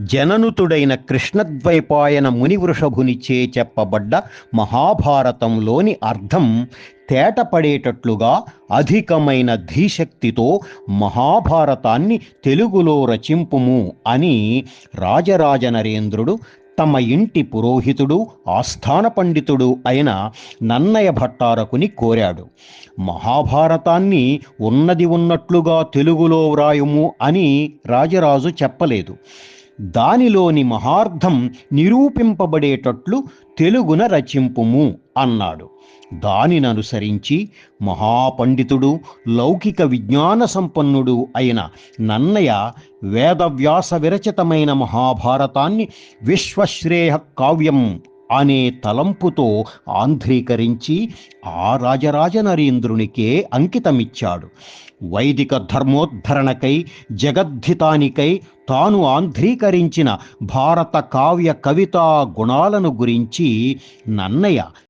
జననుతుడైన కృష్ణద్వైపాయన మునివృషభునిచే చెప్పబడ్డ మహాభారతంలోని అర్థం తేటపడేటట్లుగా అధికమైన ధీశక్తితో మహాభారతాన్ని తెలుగులో రచింపుము అని రాజరాజ నరేంద్రుడు తమ ఇంటి పురోహితుడు ఆస్థాన పండితుడు అయిన నన్నయ భట్టారకుని కోరాడు. మహాభారతాన్ని ఉన్నది ఉన్నట్లుగా తెలుగులో వ్రాయుము అని రాజరాజు చెప్పలేదు. దానిలోని మహార్థం నిరూపింపబడేటట్లు తెలుగున రచింపుము అన్నాడు. దానిననుసరించి మహాపండితుడు లౌకిక విజ్ఞాన సంపన్నుడు అయిన నన్నయ్య వేదవ్యాస విరచితమైన మహాభారతాన్ని విశ్వశ్రేయ కావ్యం అనే తలంపుతో ఆంధ్రీకరించి ఆ రాజరాజ నరేంద్రునికే అంకితమిచ్చాడు. వైదిక ధర్మోద్ధరణకై జగద్ధితానికై తాను ఆంధ్రీకరించిన భారత కావ్య కవితా గుణాలను గురించి నన్నయ్య